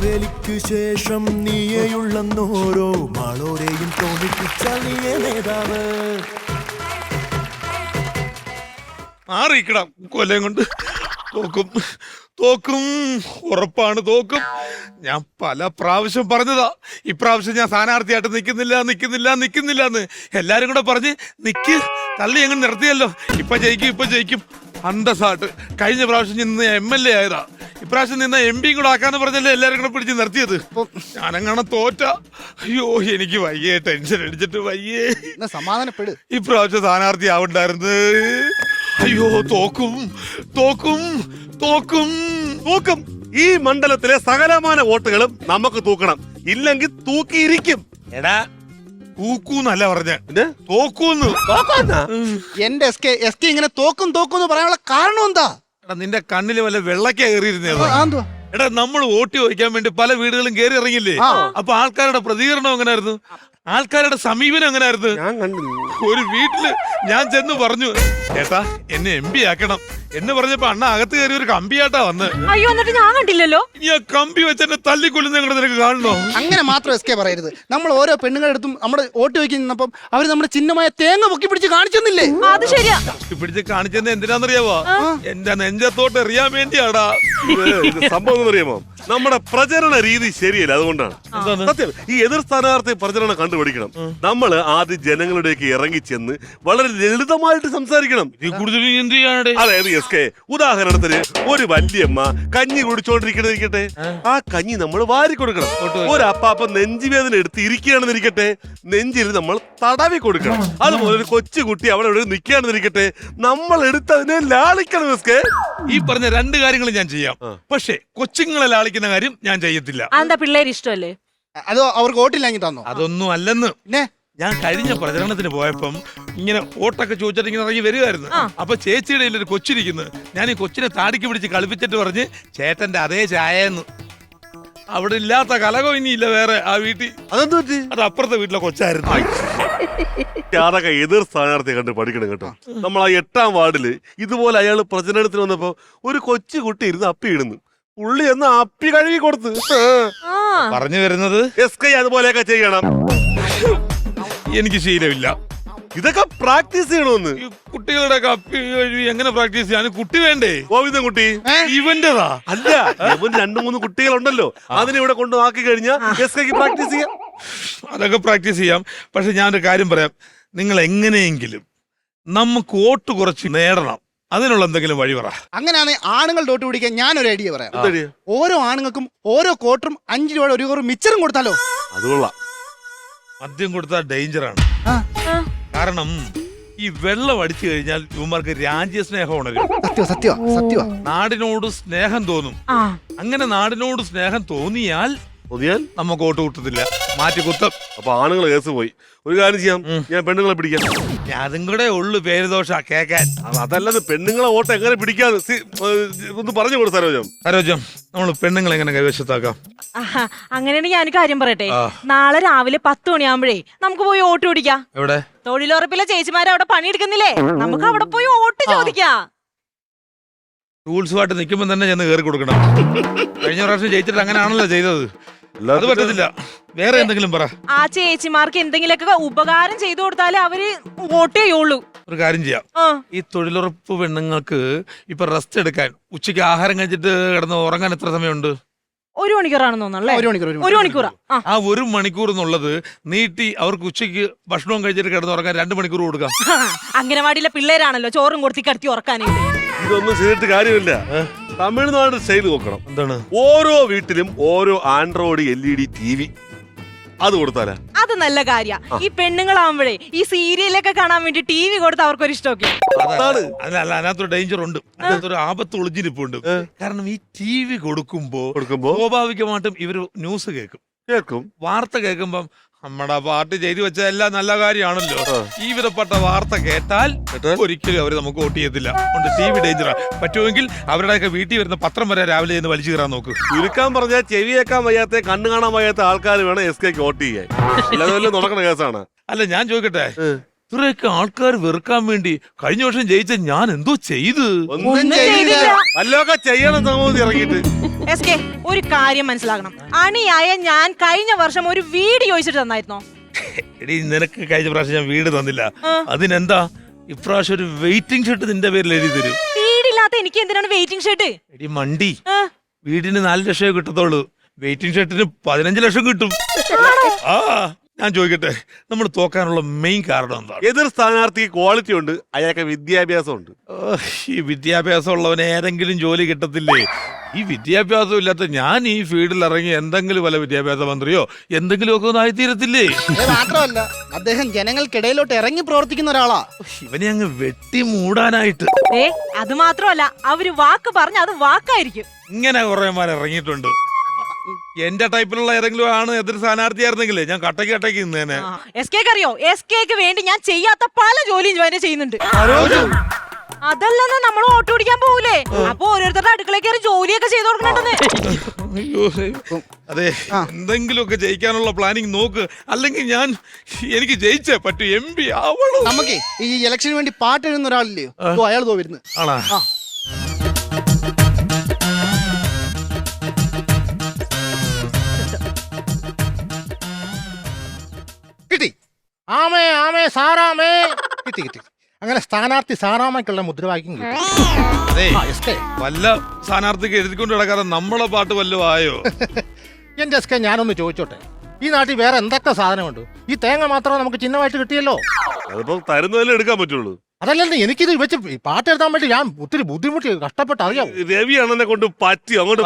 മാവേലിക്ക് ശേഷം നീയെയുള്ളെന്നോരോ മാളോരെയും തോന്നിപ്പിച്ച നീയെ നേതാവ്. മാറിക്കടാം കൊല്ലം കൊണ്ട് തോക്കും. തോക്കും. ഉറപ്പാണ് തോക്കും. ഞാൻ പല പ്രാവശ്യം പറഞ്ഞതാ. ഇപ്രാവശ്യം ഞാൻ സ്ഥാനാർത്ഥിയായിട്ട് നിൽക്കുന്നില്ല നിൽക്കുന്നില്ല നിൽക്കുന്നില്ല എന്ന് എല്ലാവരും കൂടെ പറഞ്ഞ് നിൽക്ക് തള്ളി എങ്ങനെ നിർത്തിയല്ലോ. ഇപ്പം ജയിക്കും ഇപ്പം ജയിക്കും. അന്തസ്സായിട്ട് കഴിഞ്ഞ പ്രാവശ്യം നിന്ന് എം എൽ എ ആയതാ. ഇപ്രാവശ്യം നിന്ന എം പിയും കൂടെ ആക്കാന്ന് പറഞ്ഞല്ലേ എല്ലാരും കൂടെ പിടിച്ച് നിർത്തിയത്? ഞാനങ്ങനെ തോറ്റ. അയ്യോ എനിക്ക് വയ്യേ ടെൻഷൻ അടിച്ചിട്ട് വയ്യേ. സമാധാനപ്പെടു സമാധാനപ്പെട്. ഇപ്രാവശ്യം സ്ഥാനാർത്ഥി ആവണ്ടായിരുന്നു. അയ്യോ തോക്കും തോക്കും തോക്കും. തൂക്കും. ഈ മണ്ഡലത്തിലെ സകലമാന വോട്ടുകളും നമുക്ക് തൂക്കണം. ഇല്ലെങ്കിൽ തൂക്കിയിരിക്കും. എടാ തൂക്കൂന്നല്ല പറഞ്ഞ. പിന്നെ? തോക്കൂന്ന്. തോക്കാന്നാ? എന്റെ എസ് കെ എസ് കെ ഇങ്ങനെ തോക്കും തോക്കും എന്ന് പറയാനുള്ള കാരണം എന്താ? എടാ നിന്റെ കണ്ണിൽ വല്ല വെള്ളക്ക കയറിയിരുന്നേ എന്തുവാ? എടാ നമ്മൾ വോട്ട് ചോദിക്കാൻ വേണ്ടി പല വീടുകളും കയറി ഇറങ്ങില്ലേ. അപ്പൊ ആൾക്കാരുടെ പ്രതികരണം എങ്ങനായിരുന്നു? ആൾക്കാരുടെ സമീപനം എങ്ങനായിരുന്നു? ഒരു വീട്ടിൽ ഞാൻ ചെന്ന് പറഞ്ഞു ചേട്ടാ എന്നെ എം പി ആക്കണം. എന്ന് പറഞ്ഞപ്പോ അണ്ണ അകത്ത് കയറി ഒരു കമ്പിയാട്ടാ വന്ന്. അയ്യോ എന്നിട്ട് ഞാൻ കണ്ടില്ലല്ലോ. ഇനി ആ കമ്പി വെച്ച് എന്നെ തല്ലിക്കൊല്ലുന്ന നിങ്ങളുടെ നിനക്ക് കാണണോ? അങ്ങനെ മാത്രം എസ് കെ പറയരുത്. നമ്മൾ ഓരോ പെണ്ണുങ്ങളുടെ അടുത്തും നമ്മുടെ വോട്ട് വെക്കി നിന്നപ്പം അവർ നമ്മുടെ ചിഹ്നമായ തേങ്ങ പൊക്കി പിടിച്ച് കാണിച്ചെന്നില്ലേ? അത് ശരിയാ. പിടിച്ച് കാണിച്ചെന്ന് എന്തിനാന്നറിയാവോ എന്റെ നെഞ്ചത്തോട്ട് എറിയാൻ വേണ്ടിയാടാ. ഇത് സംഭവം എന്ന് അറിയാമോ? നമ്മുടെ പ്രചരണ രീതി ശരിയല്ല അതുകൊണ്ടാണ്. സത്യം ഈ എതിർ സ്ഥാനാർത്ഥി പ്രചരണം കണ്ടുപിടിക്കണം. നമ്മൾ ആദ്യം ജനങ്ങളുടെയൊക്കെ ഇറങ്ങി ചെന്ന് വളരെ ലളിതമായിട്ട് സംസാരിക്കണം. അതെ കൂടുതൽ എന്ത് ചെയ്യാനടേ അതായത് എസ് കെ ഉദാഹരണത്തിന് ഒരു വല്യമ്മ കഞ്ഞി കുടിച്ചോണ്ടിരിക്കണിരിക്കട്ടെ ആ. കഞ്ഞി നമ്മൾ വാരി കൊടുക്കണം. ഒരു അപ്പാപ്പ നെഞ്ചുവേദന എടുത്ത് ഇരിക്കുകയാണെന്നിരിക്കട്ടെ. നെഞ്ചിൽ നമ്മൾ തടവി കൊടുക്കണം. അതുപോലെ ഒരു കൊച്ചു കുട്ടി അവിടെ ഇവിടെ നിൽക്കുകയാണെന്നിരിക്കട്ടെ. നമ്മൾ എടുത്ത് അതിനെ ലാളിക്കണം എസ് കെ ഈ പറഞ്ഞ രണ്ട് കാര്യങ്ങൾ ഞാൻ ചെയ്യാം. പക്ഷേ കൊച്ചുങ്ങളെ ലാളിക്കുന്ന കാര്യം ഞാൻ ചെയ്യത്തില്ല. ഇഷ്ടമല്ലേ? അതോ അവർക്ക് ഓട്ടില്ലെങ്കിൽ തന്നോ അതൊന്നും അല്ലെന്ന്. ഞാൻ കഴിഞ്ഞ പ്രചരണത്തിന് പോയപ്പം ഇങ്ങനെ ഓട്ടൊക്കെ ചോദിച്ചിട്ട് ഇങ്ങനെ ഇറങ്ങി വരികയായിരുന്നു അപ്പൊ ചേച്ചിയുടെ ഒരു കൊച്ചിരിക്കുന്നു. ഞാൻ ഈ കൊച്ചിനെ താടിക്ക് പിടിച്ച് കളിപ്പിച്ചിട്ട് പറഞ്ഞ് ചേട്ടന്റെ അതേ ചായന്ന്. അവിടെ ഇല്ലാത്ത കലകം ഇനിയില്ല വേറെ ആ വീട്ടിൽ. അതെന്താ പറ്റി? അത് അപ്പുറത്തെ വീട്ടിലെ കൊച്ചായിരുന്നു. അതൊക്കെ എതിർ സ്ഥാനാർത്ഥിയെ കണ്ട് പഠിക്കണം കേട്ടോ. നമ്മൾ ആ എട്ടാം വാർഡിൽ ഇതുപോലെ അയാൾ പ്രചരണത്തിന് വന്നപ്പോ ഒരു കൊച്ചു കുട്ടി ഇരുന്ന് അപ്പി ഇടുന്നു. പുള്ളി എന്ന് അപ്പി കഴുകി കൊടുത്ത്. ആ. പറഞ്ഞു വരുന്നത് എസ് കൈ അതുപോലെയൊക്കെ ചെയ്യണം. എനിക്ക് ശീലമില്ല. ഇതൊക്കെ പ്രാക്ടീസ് ചെയ്യണമെന്ന് ഈ കുട്ടികളുടെ കപ്പി കഴുകി എങ്ങനെ പ്രാക്ടീസ് ചെയ്യാൻ കുട്ടി വേണ്ടേ? ഗോവിന്ദൻ കുട്ടി. ഇവന്റെതാ? അല്ല ഇവൻ രണ്ടു മൂന്ന് കുട്ടികളുണ്ടല്ലോ. അതിനെ ഇവിടെ കൊണ്ടു ആക്കി കഴിഞ്ഞാൽ എസ് കൈക്ക് പ്രാക്ടീസ് ചെയ്യാം. അതൊക്കെ പ്രാക്ടീസ് ചെയ്യാം. പക്ഷെ ഞാനൊരു കാര്യം പറയാം. നിങ്ങൾ എങ്ങനെയെങ്കിലും നമുക്ക് വോട്ട് കുറച്ച് നേടണം. അതിനുള്ള എന്തെങ്കിലും വഴി പറ. അങ്ങനെയാണ് ആണുങ്ങൾ വോട്ട് പിടിക്കാൻ ഞാൻ ഒരു ഐഡിയ പറയാം. ഓരോ ആണുങ്ങൾക്കും ഓരോ കോട്ടറും അഞ്ച് രൂപ ഒരു കോറും മിച്ചറും കൊടുത്താലോ? അത് കൊള്ളാം. മദ്യം കൊടുത്താൽ ഡേഞ്ചറാണ് ആ, കാരണം ഈ വെള്ളം അടിച്ചു കഴിഞ്ഞാൽ ഇവന്മാർക്ക് രാജ്യസ്നേഹം ഉണരും. നാടിനോട് സ്നേഹം തോന്നും. അങ്ങനെ നാടിനോട് സ്നേഹം തോന്നിയാൽ തോന്നിയാൽ നമുക്ക് വോട്ട് കൂട്ടത്തില്ല. മാറ്റി കുത്തം. അപ്പൊ ആണുങ്ങൾ കേസ് പോയി. ഒരു കാര്യം ചെയ്യാം. ഞാൻ പെണ്ണുങ്ങളെ പിടിക്കാം. അതും കൂടെ ഉള്ളു പേരുദോഷ കേക്കാൻ. അത് അതല്ലാതെ പെണ്ണുങ്ങളെ ഓട്ടം എങ്ങനെ സി- ഏഹ് ഒന്ന് പറഞ്ഞു കൊടു സരോജം. സരോജം നമ്മൾ പെണ്ണുങ്ങളെ എങ്ങനെ കൈവശത്താക്കാം? ആഹാ, അങ്ങനെയാണെങ്കിൽ ഞാൻ കാര്യം പറയട്ടെ. ആ. നാളെ രാവിലെ പത്ത് മണിയാകുമ്പോഴേ നമുക്ക് പോയി വോട്ട് പിടിക്കാം. എവിടെ? തൊഴിലുറപ്പിലെ ചേച്ചിമാരെ അവിടെ പണിയെടുക്കുന്നില്ലേ? നമുക്ക് അവിടെ പോയി വോട്ട് ചോദിക്കാം. ടൂൾസുമായിട്ട് നിൽക്കുമ്പോൾ തന്നെ ചെന്ന് കയറി കൊടുക്കണം. കഴിഞ്ഞ പ്രാവശ്യം ജയിച്ചിട്ട് അങ്ങനെയാണല്ലോ ചെയ്തത്. അത് പറ്റത്തില്ല. വേറെ എന്തെങ്കിലും പറ. ആ ചേച്ചിമാർക്ക് എന്തെങ്കിലുമൊക്കെ ഉപകാരം ചെയ്തു കൊടുത്താലേ അവർ വോട്ട് ചെയ്യുള്ളൂ. ഒരു കാര്യം ചെയ്യാം. ആ. ഈ തൊഴിലുറപ്പ് പെണ്ണുങ്ങൾക്ക് ഇപ്പൊ റെസ്റ്റ് എടുക്കാൻ ഉച്ചയ്ക്ക് ആഹാരം കഴിച്ചിട്ട് കിടന്ന് ഉറങ്ങാൻ എത്ര സമയമുണ്ട്? ഒരു മണിക്കൂറാണെന്ന് തോന്നുന്നു ഒരു മണിക്കൂർ ഒരു ആ. ഒരു മണിക്കൂർ എന്നുള്ളത് നീട്ടി അവർക്ക് ഉച്ചയ്ക്ക് ഭക്ഷണവും കഴിച്ചിട്ട് കിടന്ന് ഉറങ്ങാൻ രണ്ട് മണിക്കൂർ കൊടുക്കാം. അംഗനവാടിയിലെ പിള്ളേരാണല്ലോ ചോറും കൊടുത്തി കിടത്തി ഉറക്കാനായിട്ട്. ഇതൊന്നും ചെയ്തിട്ട് കാര്യമില്ല. തമിഴ്നാട് സ്റ്റൈൽ നോക്കണം. എന്താണ്? ഓരോ വീട്ടിലും ഓരോ android L E D T V അത് കൊടുത്താലാ? അത് നല്ല കാര്യ. ഈ പെണ്ണുങ്ങളാവുമ്പോഴേ ഈ സീരിയലൊക്കെ കാണാൻ വേണ്ടി ടി വി കൊടുത്ത് അവർക്കൊരു ഇഷ്ടമൊക്കെ. അതാണ്. അല്ല അല്ല അതിനകത്തൊരു ഡേഞ്ചർ ഉണ്ട്. അതിനകത്തൊരു ആപത്ത് ഒളിഞ്ഞിരിപ്പുണ്ട്. കാരണം ഈ ടി വി കൊടുക്കുമ്പോ കൊടുക്കുമ്പോ? സ്വാഭാവികമായിട്ടും ഇവർ ന്യൂസ് കേൾക്കും കേൾക്കും വാർത്ത കേൾക്കുമ്പം നമ്മുടെ പാർട്ടി ചെയ്തു വെച്ച എല്ലാം നല്ല കാര്യമാണല്ലോ. ഈ വിധപ്പെട്ട വാർത്ത കേട്ടാൽ ഒരിക്കലും അവർ നമുക്ക് വോട്ട് ചെയ്യത്തില്ല. കൊണ്ട് ടി വി ഡേഞ്ചറാ പറ്റുമെങ്കിൽ അവരുടെയൊക്കെ വീട്ടിൽ വരുന്ന പത്രം വരെ രാവിലെ ചെന്ന് വലിച്ചു കയറാൻ നോക്ക്. ചുരുക്കാൻ പറഞ്ഞാൽ ചെവിയേക്കാൻ വയ്യാത്ത കണ്ണു കാണാൻ വയ്യാത്ത ആൾക്കാർ വേണം എസ് കെക്ക് വോട്ട് ചെയ്യാൻ. നടക്കുന്ന കേസാണ്. അല്ല ഞാൻ ചോദിക്കട്ടെ? ഇത്രയൊക്കെ ആൾക്കാർ വെറുക്കാൻ വേണ്ടി കഴിഞ്ഞ വർഷം ജയിച്ച ഞാൻ എന്തോ ചെയ്ത്? ഒന്നും ചെയ്യണം ഇറങ്ങിയിട്ട്. എസ് കെ ഒരു കാര്യം മനസ്സിലാക്കണം അണിയായ ഞാൻ കഴിഞ്ഞ വർഷം ഒരു വീട് ചോദിച്ചിട്ട് തന്നായിരുന്നോ? എടി നിനക്ക് കഴിഞ്ഞ പ്രാവശ്യം ഞാൻ വീട് തന്നില്ല. അതിനെന്താ? ഇപ്രാവശ്യം ഒരു വെയിറ്റിംഗ് ഷർട്ട് നിന്റെ പേരിൽ എഴുതി തരും. വീടില്ലാത്ത എനിക്ക് എന്തിനാണ് വെയിറ്റിംഗ് ഷർട്ട് എടി മണ്ടി. വീടിന് നാല് ലക്ഷമേ കിട്ടത്തുള്ളൂ. വെയിറ്റിംഗ് ഷർട്ടിന് പതിനഞ്ച് ലക്ഷം കിട്ടും. ആ. ഞാൻ ചോദിക്കട്ടെ നമ്മൾ തോക്കാനുള്ള മെയിൻ കാരണം എന്താണ്? എതിർ സ്ഥാനാർത്ഥിക്ക് ക്വാളിറ്റി ഉണ്ട് അയാൾക്ക് വിദ്യാഭ്യാസം ഉണ്ട് ഈ വിദ്യാഭ്യാസം ഉള്ളവന് ഏതെങ്കിലും ജോലി കിട്ടത്തില്ലേ? ഈ വിദ്യാഭ്യാസം ഇല്ലാത്ത ഞാൻ ഈ ഫീൽഡിൽ ഇറങ്ങി എന്തെങ്കിലും വല്ല വിദ്യാഭ്യാസ മന്ത്രിയോ എന്തെങ്കിലുമൊക്കെ ഒന്ന് ആയിത്തീരത്തില്ലേ? അത് മാത്രമല്ല അദ്ദേഹം ജനങ്ങൾക്കിടയിലോട്ട് ഇറങ്ങി പ്രവർത്തിക്കുന്ന ഒരാളാ. ഇവനെ അങ്ങ് വെട്ടി മൂടാനായിട്ട്. ഏ അത് മാത്രമല്ല അവർ വാക്ക് പറഞ്ഞ അത് വാക്കായിരിക്കും. ഇങ്ങനെ കുറേമാർ ഇറങ്ങിയിട്ടുണ്ട്. എന്റെ ടൈപ്പിലുള്ള ഏതെങ്കിലും ആണ് എതിർ സ്ഥാനാർത്ഥിയായിരുന്നെങ്കിലേ ഞാൻ കട്ടക്ക് കട്ടക്ക് നിന്നേനെ. എസ് കെക്ക് അറിയോ? എസ് കെക്ക് വേണ്ടി ഞാൻ ചെയ്യാത്ത പല ജോലിയും വരെ ചെയ്യുന്നുണ്ട്. അതല്ലെന്ന് നമ്മൾ ഓട്ടോ ഓടിക്കാൻ പോകൂലേ അപ്പൊ ഓരോരുത്തരുടെ അടുക്കളയിൽ കയറി ജോലിയൊക്കെ ചെയ്തു കൊടുക്കണ്ടെന്ന് അയ്യോ അതെ എന്തെങ്കിലുമൊക്കെ ജയിക്കാനുള്ള പ്ലാനിങ് നോക്ക്. അല്ലെങ്കിൽ ഞാൻ എനിക്ക് ജയിച്ചേ പറ്റൂ. എം പി ആവണം. നമുക്ക് ഈ ഇലക്ഷന് വേണ്ടി പാട്ട് എഴുതുന്ന ഒരാളില്ലയോ അയാൾ തോ വരുന്നത്. ആണാ? ആമേ ആമേ സാറാമേ. കിട്ടി കിട്ടി അങ്ങനെ സ്ഥാനാർത്ഥി സാറാമയ്ക്കുള്ള മുദ്രാവാക്യം കിട്ടി. അതെ. ആ, എസ് കെ. വല്ല സ്ഥാനാർത്ഥിക്ക് എഴുതിക്കൊണ്ട് കിടക്കാതെ നമ്മളെ പാട്ട് വല്ലതും ആയോ? എന്റെ എസ് കെ ഞാനൊന്ന് ചോദിച്ചോട്ടെ. ഈ നാട്ടിൽ വേറെ എന്തൊക്കെ സാധനമുണ്ട്? ഈ തേങ്ങ മാത്രമേ നമുക്ക് ചിഹ്നമായിട്ട് കിട്ടിയല്ലോ. അതിപ്പോ തരുന്നതല്ലേ എടുക്കാൻ പറ്റുള്ളൂ. അതല്ലെന്ന് എനിക്കിത് വെച്ച് പാട്ട് എഴുതാൻ വേണ്ടി ഞാൻ ഒത്തിരി ബുദ്ധിമുട്ടി കഷ്ടപ്പെട്ട് അറിയാം. രവിയാണ് എന്നെ കൊണ്ട് പറ്റി അങ്ങോട്ട്.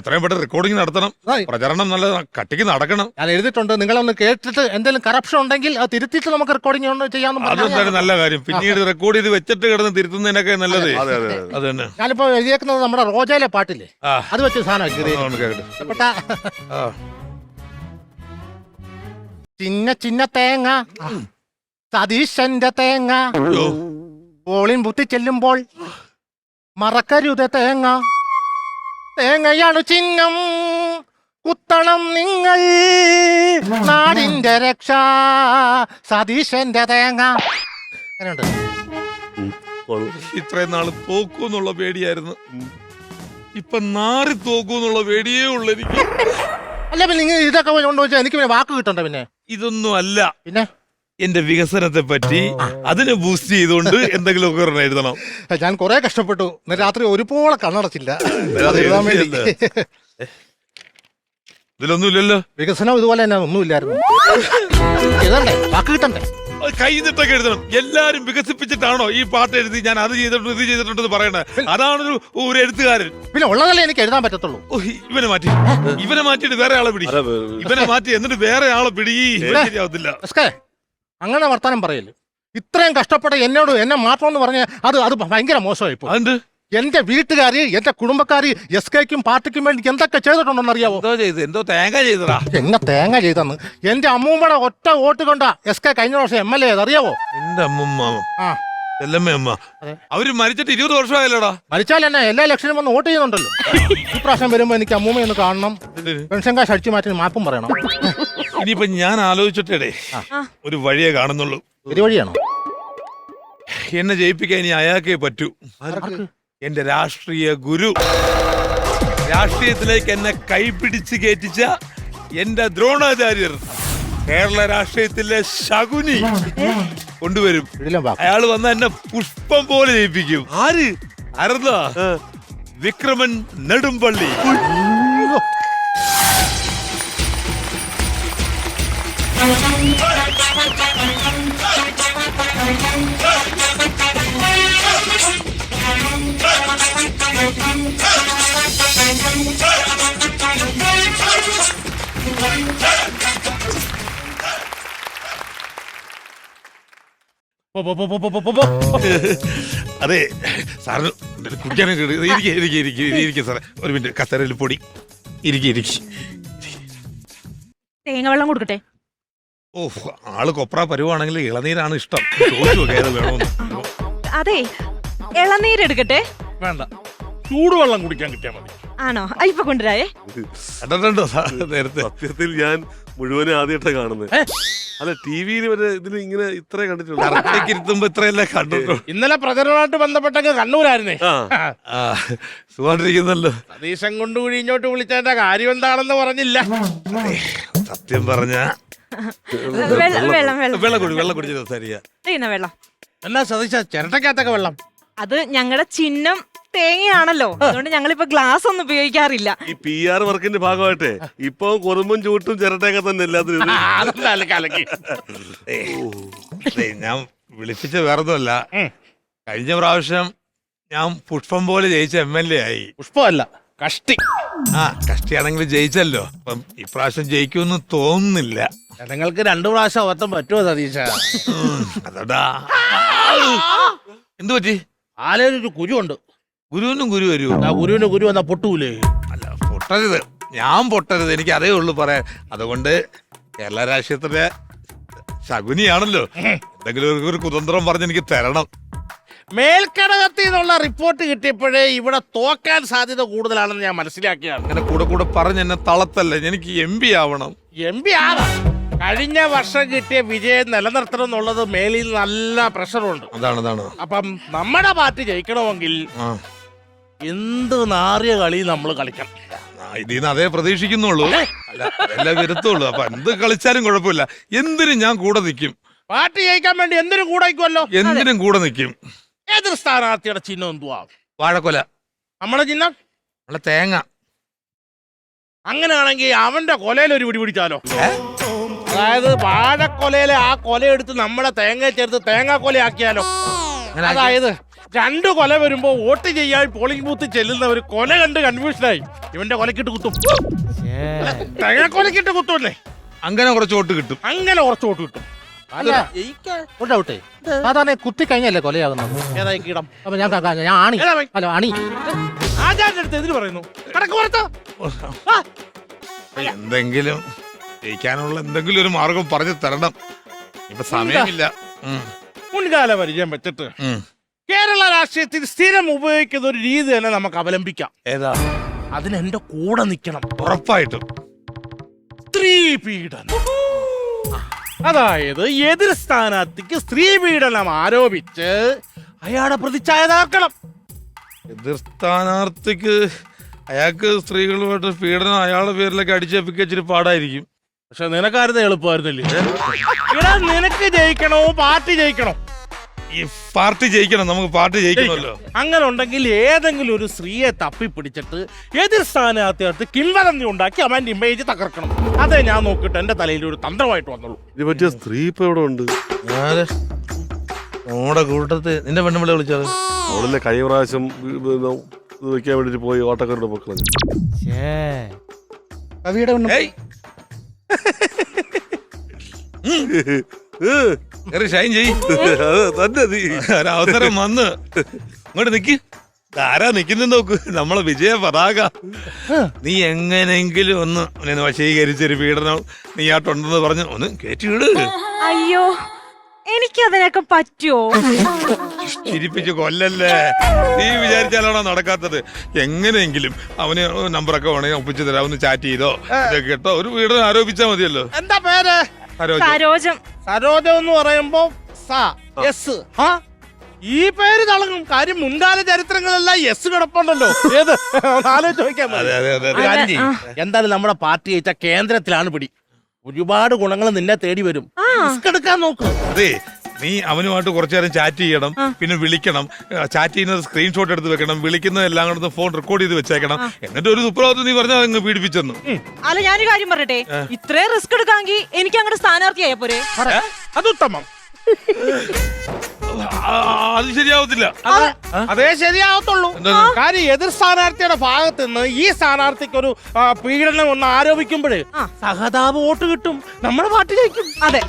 എത്രയും പെട്ടെന്ന് റെക്കോർഡിംഗ് നടത്തണം. പ്രചരണം നല്ല കട്ടിക്ക് നടക്കണം. ഞാൻ എഴുതിയിട്ടുണ്ട് നിങ്ങളൊന്ന് കേട്ടിട്ട് എന്തെങ്കിലും കറപ്ഷൻ ഉണ്ടെങ്കിൽ അത് തിരുത്തിയിട്ട് നമുക്ക് റെക്കോർഡിംഗ് ചെയ്യാമെന്ന് നല്ല കാര്യം. പിന്നീട് റെക്കോർഡ് ചെയ്ത് വെച്ചിട്ട് കിടന്ന് തിരുത്തുന്നതിനൊക്കെ നല്ലത്. അതെ തന്നെ ഞാനിപ്പോ എഴുതിയേക്കുന്നത് നമ്മുടെ റോജയിലെ പാട്ടില്ലേ? അത് വെച്ച് സാധനം. ചിന്ന ചിന്ന തേങ്ങ. സതീശന്റെ തേങ്ങ. ബോളിൻ ബുത്തി ചെല്ലുമ്പോൾ മറക്കരുത് തേങ്ങ. തേങ്ങയാണ് ചിഹ്നം. കുത്തണം നിങ്ങൾ. നാടിന്റെ രക്ഷ. സതീശന്റെ തേങ്ങ. അങ്ങനെയുണ്ട്. ഇത്രയും നാൾ തോക്കൂന്നുള്ള പേടിയായിരുന്നു. ഇപ്പൊ നാറി തോക്കൂന്നുള്ള പേടിയേ ഉള്ളു എനിക്ക്. അല്ല പിന്നെ നിങ്ങൾ ഇതൊക്കെ കൊണ്ടുവച്ചാൽ എനിക്ക് പിന്നെ വാക്ക് കിട്ടണ്ട പിന്നെ? ഇതൊന്നും അല്ല. പിന്നെ? എന്റെ വികസനത്തെ പറ്റി അതിനെ ബൂസ്റ്റ് ചെയ്തുകൊണ്ട് എന്തെങ്കിലുമൊക്കെ ഒരെണ്ണം എഴുതണം. ഞാൻ കുറെ കഷ്ടപ്പെട്ടു. ഇന്നലെ രാത്രി ഒരുപോലെ കണ്ണടച്ചില്ല. അത് എഴുതാൻ വേണ്ടി. ഇതിലൊന്നും വികസനം ഇതുപോലെ തന്നെ ഒന്നുമില്ലായിരുന്നു. എഴുതണ്ടേ? വാക്ക് കിട്ടണ്ടേ? അത് എഴുതണം. എല്ലാരും വികസിപ്പിച്ചിട്ടാണോ ഈ പാട്ട് എഴുതി ഞാൻ അത് ചെയ്തിട്ടുണ്ട് ഇത് ചെയ്തിട്ടുണ്ടെന്ന് പറയണത് അതാണൊരു ഒരു എഴുത്തുകാരൻ. പിന്നെ ഉള്ളതല്ലേ എനിക്ക് എഴുതാൻ പറ്റത്തുള്ളൂ. ഓ, ഇവനെ മാറ്റി. ഇവനെ മാറ്റിയിട്ട് വേറെ ആളെ പിടി. അതെ, ഇവനെ മാറ്റി എന്നിട്ട് വേറെ ആളെ പിടി. ശരിയാവത്തില്ല. എസ്കേ അങ്ങനെ വർത്താനം പറയൽ. ഇത്രയും കഷ്ടപ്പെട്ട എന്നോട് എന്നെ മാറ്റണമെന്ന് പറഞ്ഞ അത് അത് ഭയങ്കര മോശമായി അതെന്ത്? എന്റെ വീട്ടുകാര് എന്റെ കുടുംബക്കാര് എസ് കെക്കും പാർട്ടിക്കും വേണ്ടി എന്തൊക്കെ ചെയ്തിട്ടുണ്ടെന്ന് അറിയാവോ എന്തോ ചെയ്ത്? എന്തോ തേങ്ങ ചെയ്തതാ? എന്നെ തേങ്ങ ചെയ്തെന്ന്. എന്റെ അമ്മൂമ്മയുടെ ഒറ്റ വോട്ട് കൊണ്ടാ എസ് കെ കഴിഞ്ഞ വർഷം എം എൽ എ അറിയാവോ? എന്റെ അമ്മൂമ്മ. ആ. എല്ലമ്മ അമ്മ. അവർ മരിച്ചിട്ട് ഇരുപത് വർഷമായല്ലോടാ? മരിച്ചാൽ എന്നെ എല്ലാ ഇലക്ഷനും വന്ന് വോട്ട് ചെയ്യുന്നുണ്ടല്ലോ. ഈ പ്രാവശ്യം വരുമ്പോ എനിക്ക് അമ്മൂമ്മ ഒന്ന് കാണണം. പെൻഷൻ കാശ് അടിച്ചു മാറ്റി മാപ്പും പറയണം. ഇനിയിപ്പൊ ഞാൻ ആലോചിച്ചിട്ടേ ഒരു വഴിയേ കാണുന്നുള്ളൂ. ഇതുവഴിയാണോ എന്നെ ജയിപ്പിക്കാൻ ഇനി അയാൾക്കേ പറ്റൂ. എന്റെ രാഷ്ട്രീയ ഗുരു. രാഷ്ട്രീയത്തിലേക്ക് എന്നെ കൈപിടിച്ച് കയറ്റിച്ച എന്റെ ദ്രോണാചാര്യർ കേരള രാഷ്ട്രീയത്തിലെ ശകുനി കൊണ്ടുവരും. അയാൾ വന്ന എന്നെ പുഷ്പം പോലെ ജയിപ്പിക്കും. ആര്? ആരെന്താ വിക്രമൻ നെടുമ്പള്ളി. അതെ സാറിന് കുടിക്കാനായിട്ട് എടുക്ക്. ഇരിക്ക്. ഇരിക്ക് ഇരിക്ക് ഇരിക്ക് സാറേ. ഒരു മിനിറ്റ് കസേരയിൽ പൊടി. ഇരിക്കി ഇരിക്കി. തേങ്ങ വെള്ളം കൊടുക്കട്ടെ? ഓ ആൾ കൊപ്ര പരുവാണെങ്കിൽ ഇളനീരാണ് ഇഷ്ടം. ചോദിച്ചു വേണമെന്ന്. അതെ ഇളനീരെടുക്കട്ടെ വേണ്ട. ചൂടുവെള്ളം കുടിക്കാൻ കിട്ടിയാൽ മതി. ആണോ? ആ, ഇപ്പൊ കൊണ്ടുവരായേ കണ്ടിട്ടുണ്ടോ സാർ നേരത്തെ. സത്യത്തിൽ ഞാൻ മുഴുവനും ആദ്യമായിട്ടാണ് കാണുന്നത്. അല്ല ടി വിയിൽ വരെ ഇതിൽ ഇങ്ങനെ ഇത്രേ കണ്ടിട്ടുള്ളൂ. കറക്റ്റേക്ക് ഇരുത്തുമ്പോ ഇത്രയല്ലേ കണ്ടിട്ടുള്ളൂ. ഇന്നലെ പ്രചരണമായിട്ട് ബന്ധപ്പെട്ട കണ്ണൂരായിരുന്നേ. ആ. ആ സുഖമായിട്ടിരിക്കുന്നല്ലോ. സതീശൻ കൊണ്ടുകൂടി ഇങ്ങോട്ട് വിളിച്ചതിന്റെ കാര്യം എന്താണെന്ന് പറഞ്ഞില്ല. സത്യം പറഞ്ഞ. വെള്ളം വെള്ളം വെള്ളം. വെള്ളം കുടി വെള്ളം വെള്ളം. എന്നാ സതീശ ചിരട്ടക്കകത്തൊക്കെ വെള്ളം. അത് ഞങ്ങളുടെ ചിഹ്നം തേങ്ങയാണല്ലോ. അതുകൊണ്ട് ഞങ്ങളിപ്പോ ഗ്ലാസ് ഒന്നും ഉപയോഗിക്കാറില്ല. ഈ പി ആർ വർക്കിന്റെ ഭാഗമായിട്ട് ഇപ്പൊ കുറുമ്പും ചൂട്ടും ചിരട്ടയൊക്കെ തന്നെ എല്ലാത്തിനും ആ, അതെന്താ അല്ല കലക്കി. ഏയ്, ഞാൻ വിളിപ്പിച്ച വേറൊന്നുമല്ല. കഴിഞ്ഞ പ്രാവശ്യം ഞാൻ പുഷ്പം പോലെ ജയിച്ച എം എൽ എ ആയി. പുഷ്പമല്ല കഷ്ടി. ആ കഷ്ടിയാണെങ്കിൽ ജയിച്ചല്ലോ. അപ്പം ഇപ്രാവശ്യം ജയിക്കുമെന്ന് തോന്നുന്നില്ല. നിങ്ങൾക്ക് രണ്ടു പ്രാവശ്യം അബദ്ധം പറ്റുമോ സതീശ? ഉം, അതടാ. എന്തു പറ്റി ആലൊരു കുരുണ്ട് ഗുരുവിനും ഗുരു വരൂ. ആ ഗുരുവിന് ഗുരു എന്നാ പൊട്ടൂലേ? അല്ല പൊട്ടരുത്. ഞാൻ പൊട്ടരുത്. എനിക്ക് അതേ ഉള്ളൂ പറയാൻ. അതുകൊണ്ട് കേരള രാഷ്ട്രീയത്തിലെ ശകുനിയാണല്ലോ. എന്തെങ്കിലും ഒരു- ഒരു കുതന്ത്രം പറഞ്ഞ് എനിക്ക് തരണം. മേൽക്കടകത്തിൽ നിന്നുള്ള റിപ്പോർട്ട് കിട്ടിയപ്പോഴേ ഇവിടെ തോക്കാൻ സാധ്യത കൂടുതലാണെന്ന് ഞാൻ മനസ്സിലാക്കിയാണ്. അങ്ങനെ കൂടെ കൂടെ പറഞ്ഞ് എന്നെ തളത്തല്ലേ? എനിക്ക് എം പി ആവണം. എം പി ആവാം. കഴിഞ്ഞ വർഷം കിട്ടിയ വിജയം നിലനിർത്തണം എന്നുള്ളത് മേലിൽ നല്ല പ്രഷറുണ്ട്. അതാണ് അതാണ്. അപ്പം നമ്മുടെ പാർട്ടി ജയിക്കണമെങ്കിൽ ആ. എന്ത് നാറിയ കളി നമ്മൾ കളിക്കണം. ഇതിന്ന് അതേ പ്രതീക്ഷിക്കുന്നുള്ളൂ. അല്ല? എല്ലാം വരുത്തുള്ളൂ. അപ്പൊ എന്ത് കളിച്ചാലും കുഴപ്പമില്ല. എന്തിനും ഞാൻ കൂടെ നിൽക്കും പാർട്ടി ജയിക്കാൻ വേണ്ടി എന്തിനും കൂടായിക്കുമല്ലോ എന്തിനും കൂടെ നിൽക്കും ഏതൊരു സ്ഥാനാർത്ഥിയുടെ ചിഹ്നം എന്തുവാ? വാഴക്കൊല. നമ്മളെ ചിഹ്നം? നമ്മളെ തേങ്ങ. അങ്ങനെയാണെങ്കിൽ അവന്റെ കൊലയിൽ ഒരു പിടി പിടിച്ചാലോ? അതായത് വാഴക്കൊലയിലെ ആ കൊല എടുത്ത് നമ്മുടെ തേങ്ങ ചേർത്ത് തേങ്ങാ കൊലയാക്കിയാലോ അതായത് രണ്ട് കൊല വരുമ്പോ വോട്ട് ചെയ്യാൻ പോളിംഗ് ബൂത്ത് ചെല്ലുന്നവർ കൊല കണ്ട് കൺഫ്യൂഷനായി ഇവന്റെ കൊലക്കിട്ട് കുത്തും. തേങ്ങ കൊലക്കിട്ട് കുത്തുമല്ലേ അങ്ങനെ കുറച്ച് വോട്ട് കിട്ടും. അങ്ങനെ കുറച്ച് വോട്ട് കിട്ടും. അല്ല ഒരു ഡൗട്ടേ സാധാരണ കുത്തി കഴിഞ്ഞല്ലേ കൊലയാകുന്നത് ഏതായി കീടം? അപ്പൊ ഞാൻ ക- ക- ഞാൻ ആണി. ഏതാ അടുത്ത് എതിര് പറയുന്നു. കടക്ക് പുറത്ത് ആ, എന്തെങ്കിലും ജയിക്കാനുള്ള എന്തെങ്കിലും ഒരു മാർഗം പറഞ്ഞു തരണം. ഇപ്പൊ സമയമില്ല. ഉം, മുൻകാല പരിചയം വെച്ചിട്ട് ഉം. കേരള രാഷ്ട്രീയത്തിൽ സ്ഥിരം ഉപയോഗിക്കുന്ന ഒരു രീതി തന്നെ നമുക്ക് അവലംബിക്കാം. ഏതാ? അതിന് എന്റെ കൂടെ നിൽക്കണം. ഉറപ്പായിട്ടും. സ്ത്രീ പീഡനം അതായത് എതിർ സ്ഥാനാർത്ഥിക്ക് സ്ത്രീ പീഡനം ആരോപിച്ച് അയാളെ പ്രതിച്ഛായതാക്കണം എതിർ സ്ഥാനാർത്ഥിക്ക് അയാൾക്ക് സ്ത്രീകളുമായിട്ട് പീഡനം അയാളുടെ പേരിലൊക്കെ അടിച്ചേപ്പിക്കുക ഇച്ചിരി പാടായിരിക്കും. പക്ഷെ നിനക്കാരുന്ന എളുപ്പമായിരുന്നില്ലേ? ഇവിടെ നിനക്ക് ജയിക്കണോ? പാർട്ടി ജയിക്കണോ? ഈ പാർട്ടി ജയിക്കണം നമുക്ക് പാർട്ടി ജയിക്കണമല്ലോ. അങ്ങനെ ഉണ്ടെങ്കിൽ ഏതെങ്കിലും ഒരു സ്ത്രീയെ തപ്പി പിടിച്ചിട്ട് എതിർ സ്ഥാനാർത്ഥിയെടുത്ത് കിംവദന്തി ഉണ്ടാക്കി അവന്റെ ഇമേജ് തകർക്കണം. അതേ ഞാൻ നോക്കിട്ട് എന്റെ തലയിൽ ഒരു തന്ത്രമായിട്ട് വന്നുള്ളൂ. ഇത് പറ്റിയ സ്ത്രീ ഇപ്പൊ എവിടെ ഉണ്ട്? ഞാൻ നമ്മുടെ കൂട്ടത്ത് നിന്റെ പെണ്ണുമ്പിളെ വിളിച്ചത് അവളിലെ കഴിഞ്ഞ പ്രാവശ്യം ഇത് വെക്കാൻ വേണ്ടിട്ട് പോയി ഓട്ടക്കാരുടെ മക്കളെ കവിയുടെ ഏയ്. ഷൈൻ ചെയ് ഒരു അവസരം വന്ന്. ഇങ്ങോട്ട് നിക്ക്. ആരാ നിക്കുന്ന നോക്ക്. നമ്മളെ വിജയ പതാക. നീ എങ്ങനെങ്കിലും ഒന്ന് വശീകരിച്ചൊരു പീഡനം നീ ആട്ടുണ്ടെന്ന് പറഞ്ഞു ഒന്ന് കയറ്റിവിട് അയ്യോ എനിക്ക് എനിക്കതിനൊക്കെ പറ്റുമോ ചിരിപ്പിച്ച് കൊല്ലല്ലേ? നീ വിചാരിച്ചാലാണോ നടക്കാത്തത്? എങ്ങനെയെങ്കിലും അവന് നമ്പറൊക്കെ വേണമെങ്കിൽ ഒപ്പിച്ച് തരാം. ഒന്ന് ചാറ്റ് ചെയ്തോ. ഇതൊക്കെ കേട്ടോ. ഒരു വീട് ആരോപിച്ചാ മതിയല്ലോ. എന്താ പേര്? സരോജം. സരോജം. എന്ന് പറയുമ്പോ സ എസ് ഹാ? ഈ പേര് തളങ്ങും. കാര്യം മുൻകാല ചരിത്രങ്ങളെല്ലാം എസ് കിടപ്പുണ്ടല്ലോ. ഏത്? ആലോചിച്ച് നോക്കിയാൽ മതി. അതെ അതെ അതെ ഒരു കാര്യം ചെയ്യ്. എന്തായാലും നമ്മുടെ പാർട്ടി അയച്ച കേന്ദ്രത്തിലാണ് പിടി. ഒരുപാട് ഗുണങ്ങൾ നിന്നെ തേടി വരും. റിസ്ക് എടുക്കാൻ നോക്ക്. അതെ. നീ അവനുമായിട്ട് കുറച്ചു നേരം ചാറ്റ് ചെയ്യണം പിന്നെ വിളിക്കണം ചാറ്റ് ചെയ്യുന്നത് സ്ക്രീൻഷോട്ട് എടുത്ത് വെക്കണം വിളിക്കുന്നത് എല്ലാം കൂടെ ഫോൺ റെക്കോർഡ് ചെയ്ത് വെച്ചേക്കണം. എന്നിട്ട് ഒരു സുപ്രഭാതം നീ പറഞ്ഞാൽ അങ്ങ് പീഡിപ്പിച്ചെന്നു. അല്ല ഞാനൊരു കാര്യം പറയട്ടെ ഇത്രയും റിസ്ക് എടുക്കാമെങ്കിൽ എനിക്ക് അങ്ങോട്ട് സ്ഥാനാർത്ഥിയായ പോരെ? അത്. ഉത്തമം. അത് ശരിയാവത്തില്ല. അത് ശരിയാവത്തുള്ളൂ. കാര്യം എതിർ സ്ഥാനാർത്ഥിയുടെ ഭാഗത്ത് നിന്ന് ഈ സ്ഥാനാർത്ഥിക്ക് ഒരു പീഡനം ഒന്ന് ആരോപിക്കുമ്പോഴേ സഹതാപ സഹതാപ് വോട്ട് കിട്ടും. നമ്മുടെ പാർട്ടി ജയിക്കും. അതെ.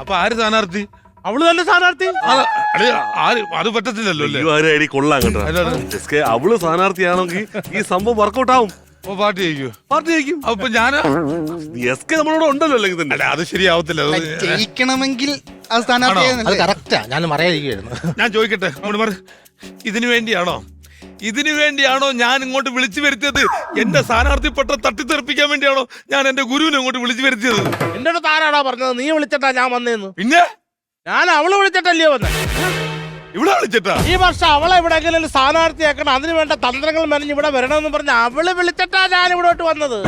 അപ്പൊ ആര് സ്ഥാനാർത്ഥി? അവൾ തന്നെ സ്ഥാനാർത്ഥി. അത് അത് ആര് അത് പറ്റത്തില്ലല്ലോ അല്ലേ? ആരും കൊള്ളാം കേട്ടോ. അതാണ്. എസ് കെ അവൾ സ്ഥാനാർത്ഥിയാണെങ്കിൽ ഈ സംഭവം വർക്കൗട്ട് ആവും. അപ്പൊ പാർട്ടി ജയിക്കൂ പാർട്ടി ജയിക്കും. അപ്പൊ ഞാൻ എസ് കെ നമ്മളോട് ഉണ്ടല്ലോ അല്ലെങ്കിൽ തന്നെ. അല്ല അത് ശരിയാവത്തില്ല. അത് ജയിക്കണമെങ്കിൽ അത്? അത് കറക്റ്റാ ഞാൻ പറയാതിരിക്കുന്നു ഞാൻ ചോദിക്കട്ടെ അങ്ങോട്ട് ഇതിനു വേണ്ടിയാണോ? ഇതിനു വേണ്ടിയാണോ ഞാൻ ഇങ്ങോട്ട് വിളിച്ചു വരുത്തിയത്? എന്റെ സ്ഥാനാർത്ഥി പട്ടം തട്ടിത്തെറിപ്പിക്കാൻ വേണ്ടിയാണോ ഞാൻ എന്റെ ഗുരുവിനെ ഇങ്ങോട്ട് വിളിച്ചു വരുത്തിയത്? എന്റെ താരാടാ പറഞ്ഞത്? നീ വിളിച്ചിട്ടാ ഞാൻ വന്നേന്ന്. പിന്നെ? ഞാൻ അവൾ വിളിച്ചിട്ടല്ലയോ വന്നെ. ഇവിടെ വിളിച്ചിട്ടാ? ഈ വർഷം അവളെ എവിടെയെങ്കിലും ഒരു സ്ഥാനാർത്ഥിയാക്കണം അതിന് വേണ്ട തന്ത്രങ്ങൾ മെനഞ്ഞ് ഇവിടെ വരണമെന്ന് പറഞ്ഞ അവൾ വിളിച്ചിട്ടാ ഞാൻ ഇവിടോട്ട് വന്നത്.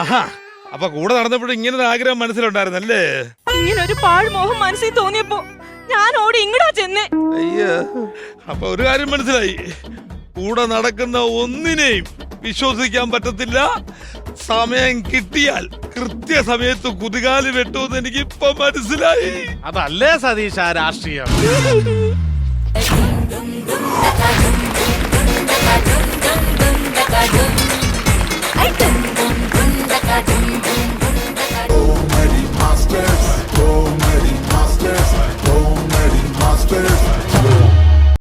ആഹാ അപ്പൊ കൂടെ നടന്നപ്പോഴും ഇങ്ങനെ ഒരു ആഗ്രഹം മനസ്സിലുണ്ടായിരുന്നല്ലേ? ഇങ്ങനെ ഒരു പാഴ്മോഹം മനസ്സിൽ തോന്നിയപ്പോ ഞാൻ ഓടി ഇങ്ങടാ ചെന്നേ. അയ്യ അപ്പൊ ഒരു കാര്യം മനസ്സിലായി. കൂടെ നടക്കുന്ന ഒന്നിനെയും വിശ്വസിക്കാൻ പറ്റത്തില്ല സമയം കിട്ടിയാൽ കൃത്യസമയത്ത് കുതുകാൽ വെട്ടുമെന്ന് എനിക്ക് ഇപ്പൊ മനസ്സിലായി. അതല്ലേ സതീശ രാഷ്ട്രീയം. Oh, Mighty Monsters.